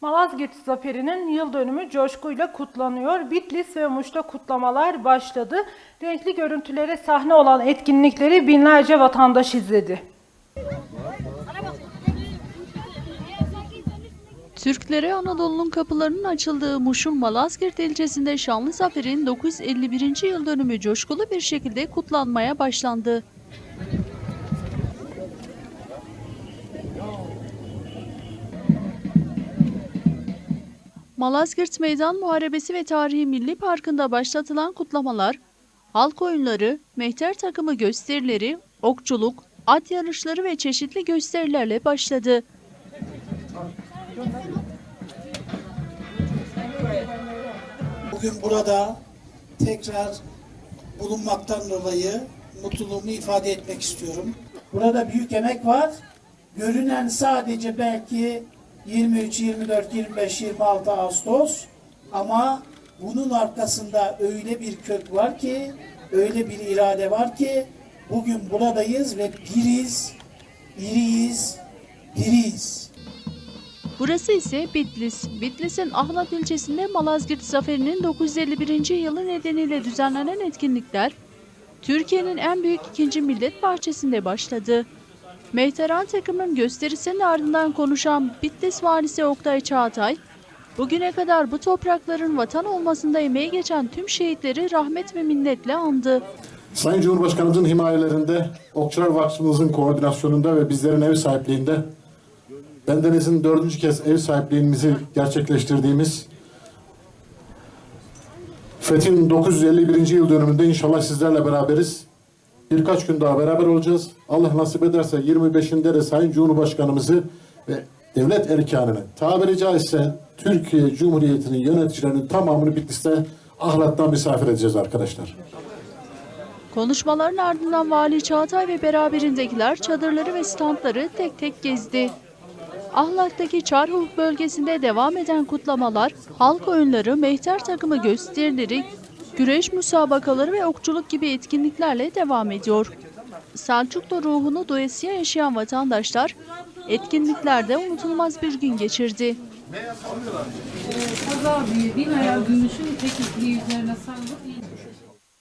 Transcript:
Malazgirt Zaferi'nin yıl dönümü coşkuyla kutlanıyor. Bitlis ve Muş'ta kutlamalar başladı. Renkli görüntülere sahne olan etkinlikleri binlerce vatandaş izledi. Türklere Anadolu'nun kapılarının açıldığı Muş'un Malazgirt ilçesinde Şanlı Zafer'in 951. yıl dönümü coşkulu bir şekilde kutlanmaya başlandı. Malazgirt Meydan Muharebesi ve Tarihi Milli Parkı'nda başlatılan kutlamalar, halk oyunları, mehter takımı gösterileri, okçuluk, at yarışları ve çeşitli gösterilerle başladı. Bugün burada tekrar bulunmaktan dolayı mutluluğumu ifade etmek istiyorum. Burada büyük emek var. Görünen sadece belki 23, 24, 25, 26 Ağustos ama bunun arkasında öyle bir kök var ki, öyle bir irade var ki bugün buradayız ve biriz, biriyiz, biriyiz. Burası ise Bitlis. Bitlis'in Ahlat ilçesinde Malazgirt Zaferi'nin 951. yılı nedeniyle düzenlenen etkinlikler Türkiye'nin en büyük ikinci millet bahçesinde başladı. Mehteran takımın gösterisinin ardından konuşan Bitlis valisi Oktay Çağatay, bugüne kadar bu toprakların vatan olmasında emeği geçen tüm şehitleri rahmet ve minnetle andı. Sayın Cumhurbaşkanımızın himayelerinde, Okçular Vakfımızın koordinasyonunda ve bizlerin ev sahipliğinde bendenizin dördüncü kez ev sahipliğimizi gerçekleştirdiğimiz Fethin 951. yıl dönümünde inşallah sizlerle beraberiz. Birkaç gün daha beraber olacağız. Allah nasip ederse 25'inde de Sayın Cumhurbaşkanımızı ve devlet erkanını tabiri caizse Türkiye Cumhuriyeti'nin yöneticilerinin tamamını Bitlis'te ahlattan misafir edeceğiz arkadaşlar. Konuşmaların ardından Vali Çağatay ve beraberindekiler çadırları ve standları tek tek gezdi. Ahlat'taki Çarhuf bölgesinde devam eden kutlamalar, halk oyunları, mehter takımı gösterileri, güreş müsabakaları ve okçuluk gibi etkinliklerle devam ediyor. Selçuklu ruhunu doyasıya yaşayan vatandaşlar, etkinliklerde unutulmaz bir gün geçirdi. Kaza büyüğü bin ayağı gümüşün tek üzerine sarılıp